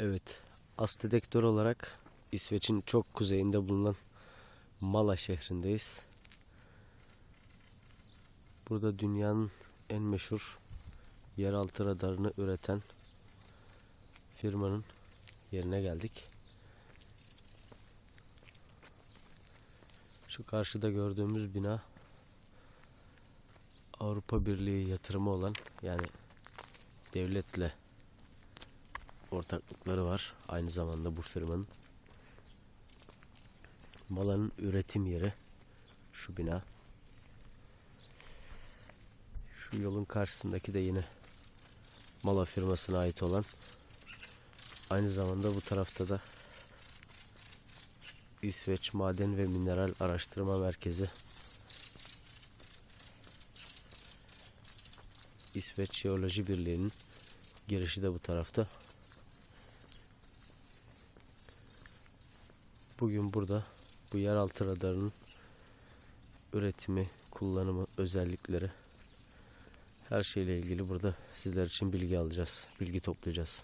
Evet, asdedektör olarak İsveç'in çok kuzeyinde bulunan Mala şehrindeyiz. Burada dünyanın en meşhur yeraltı radarını üreten firmanın yerine geldik. Şu karşıda gördüğümüz bina Avrupa Birliği yatırımı olan yani devletle ortaklıkları var. Aynı zamanda bu firmanın. Malanın üretim yeri şu bina. Şu yolun karşısındaki de yine Mala firmasına ait olan. Aynı zamanda bu tarafta da İsveç Maden ve Mineral Araştırma Merkezi. İsveç Jeoloji Birliği'nin girişi de bu tarafta. Bugün burada bu yeraltı radarının üretimi, kullanımı, özellikleri her şeyle ilgili burada sizler için bilgi alacağız, bilgi toplayacağız.